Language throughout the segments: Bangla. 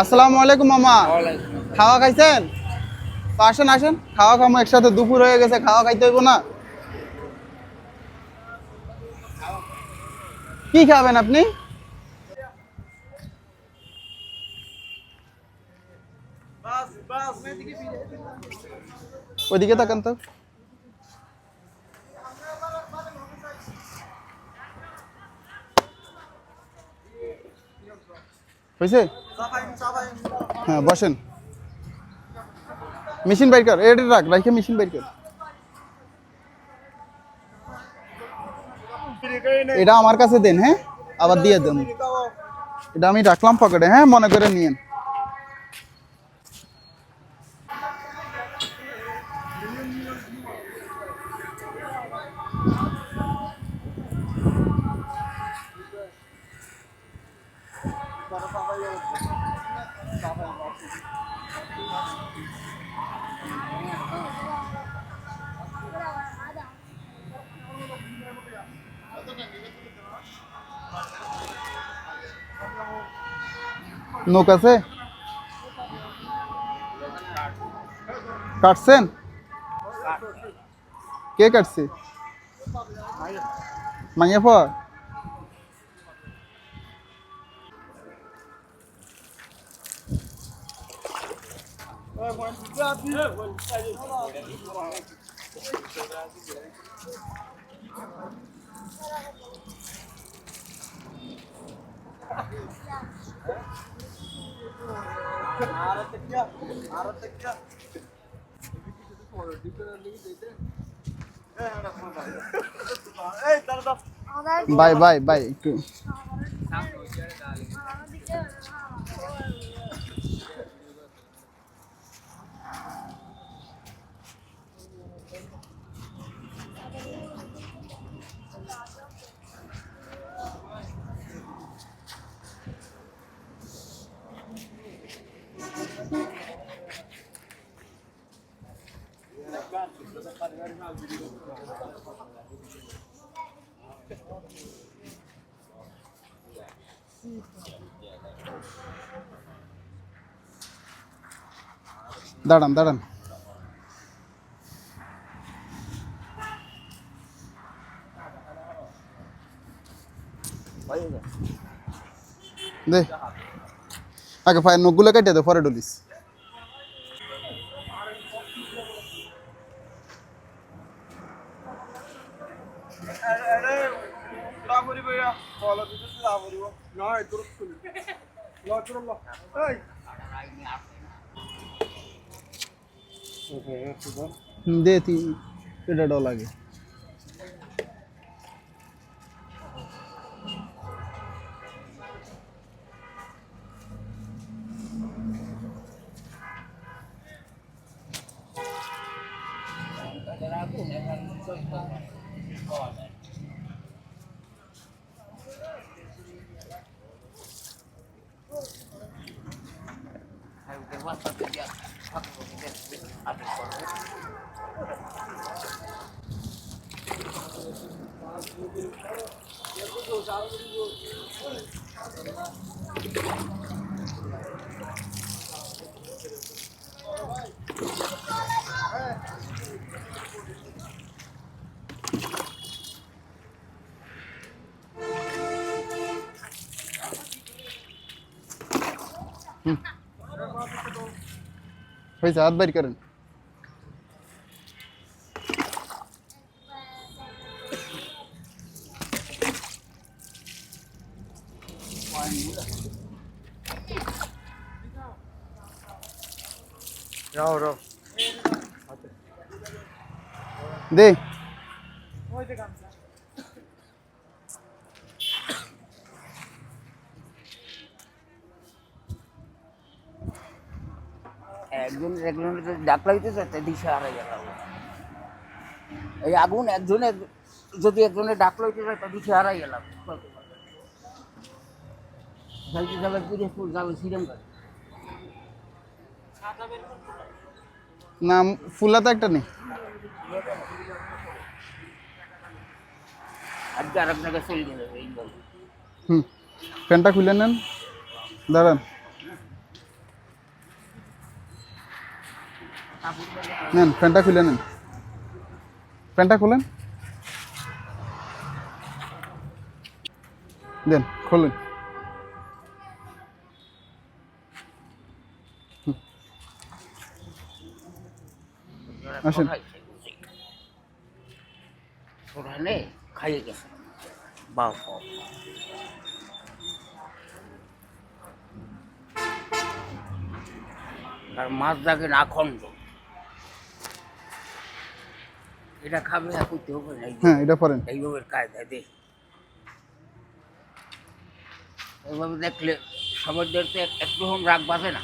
আসসালামু আলাইকুম মামা। খাওয়া খাইছেন? তো আসেন আসেন। খাওয়া খামো একসাথে দুপুর হয়ে গেছে খাওয়া খাইতে হইব না। কি খাবেন আপনি? ওইদিকে তাকান তো। হয়েছে হ্যাঁ বসেন। মেশিন বাইর এটা রাখ রাখে মেশিন বাইর এটা আমার কাছে দেন হ্যাঁ? আবার দিয়ে দেন। এটা আমি রাখলাম পকেটে হ্যাঁ? মনে করে নিয়েন। নোক আছে কাটছেন কে কাটছে মাইয়া পর বাই বাই বাই একটু দাঁড়ান দাঁড়ান। দে। আগে ফায়ার নখগুলো কেটে দে পরে ডলিস হুম, দে তুই এটা ডল আগে হয়েছে হাত বাইর করেন দে একজন একজনের যদি ডাক লাগতেছে তা দিশে হারাই গেল এই আগুন একজনের যদি একজনের ডাক লইতে যায় তা দিশে হারাই গেলাম যাইতে যাবে পিরিজপুর যাবে সিরেম করে না ফুলা তো একটা নেই। আজকে আর এক চলে হুম প্যান্টটা খুলে নেন। দাঁড়ান। নেন ফ্যানটা খুলে নেন। প্যান্টটা খুলেন। দেন খুলুন। আসেন। ওখানে খাইয়ে গেছে। বাপ আর মাছ দাগে না খন্ড এটা খাবে হ্যাঁ এটা পরেন। এইভাবে কায়দা দে। এইভাবে দেখলে সমাজদের তো এক- একটু রাগ বাঁধে না।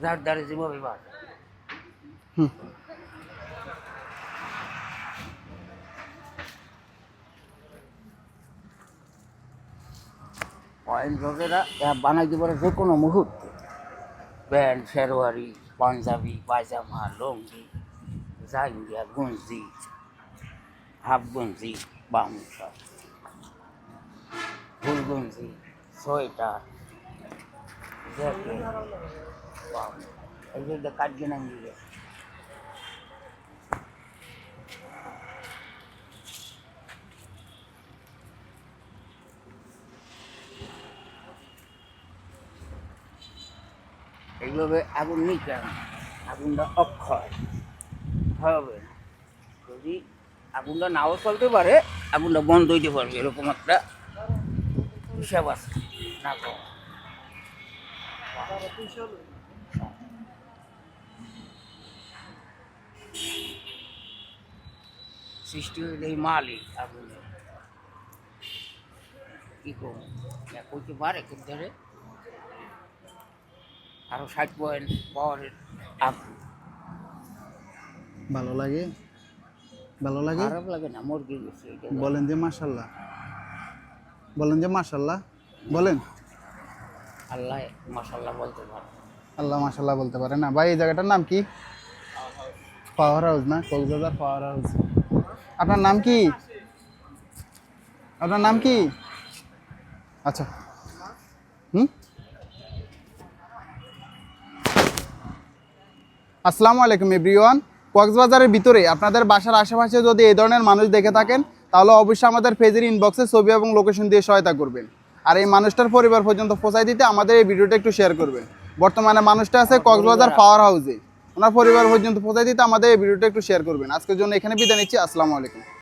যার দ্বারে যেভাবে বাঁধে। হুম পারে যে কোনো মুহূর্তে। প্যান্ট শেরওয়ারি, পাঞ্জাবি, পায়জামা, লঙ্গি, জাঙ্গিয়া, গঞ্জি, হাফ গঞ্জি বামুসা ফুল গঞ্জি, সোয়েটার, জ্যাকেট এইগুলো কাটবে না নিয়ে এইভাবে আগুন কেন? আগুনটা অক্ষয়। হবে যদি আগুনটা নাও চলতে পারে, আগুনটা বন্ধ হইতে পারবে, এরকম একটা হিসাব আছে। না সৃষ্টি হইলে মালিক আগুনের কি করব? কইতে পারে কিন্তু আরও ষাট পয়েন্ট পাওয়ারের আগুন ভালো লাগে? ভালো লাগে? খারাপ লাগে না মুরগি গেছে বলেন যে মাশাল্লাহ। বলেন যে মাশাল্লাহ। বলেন। আল্লাহ মশাল্লা বলতে পারে। আল্লাহ মাশাল্লাহ বলতে পারে না। ভাই এই জায়গাটার নাম কি? পাওয়ার হাউস না? কক্সবাজার পাওয়ার হাউস আপনার নাম কি? আপনার নাম কি? আচ্ছা। আসসালামু আলাইকুম, এভরিওয়ান। কক্সবাজারের ভিতরে আপনাদের বাসার আশেপাশে যদি এই ধরনের মানুষ দেখে থাকেন, তাহলে অবশ্যই আমাদের পেজের ইনবক্সে ছবি এবং লোকেশন দিয়ে সহায়তা করবেন। আর এই মানুষটার পরিবার পর্যন্ত পৌঁছায় দিতে আমাদের এই ভিডিওটা একটু শেয়ার করবেন। বর্তমানে মানুষটা আছে কক্সবাজার পাওয়ার হাউসে ওনার পরিবার পর্যন্ত পৌঁছায় দিতে আমাদের এই ভিডিওটা একটু শেয়ার করবেন। আজকের জন্য এখানে বিদায় নিচ্ছি। আসসালামু আলাইকুম।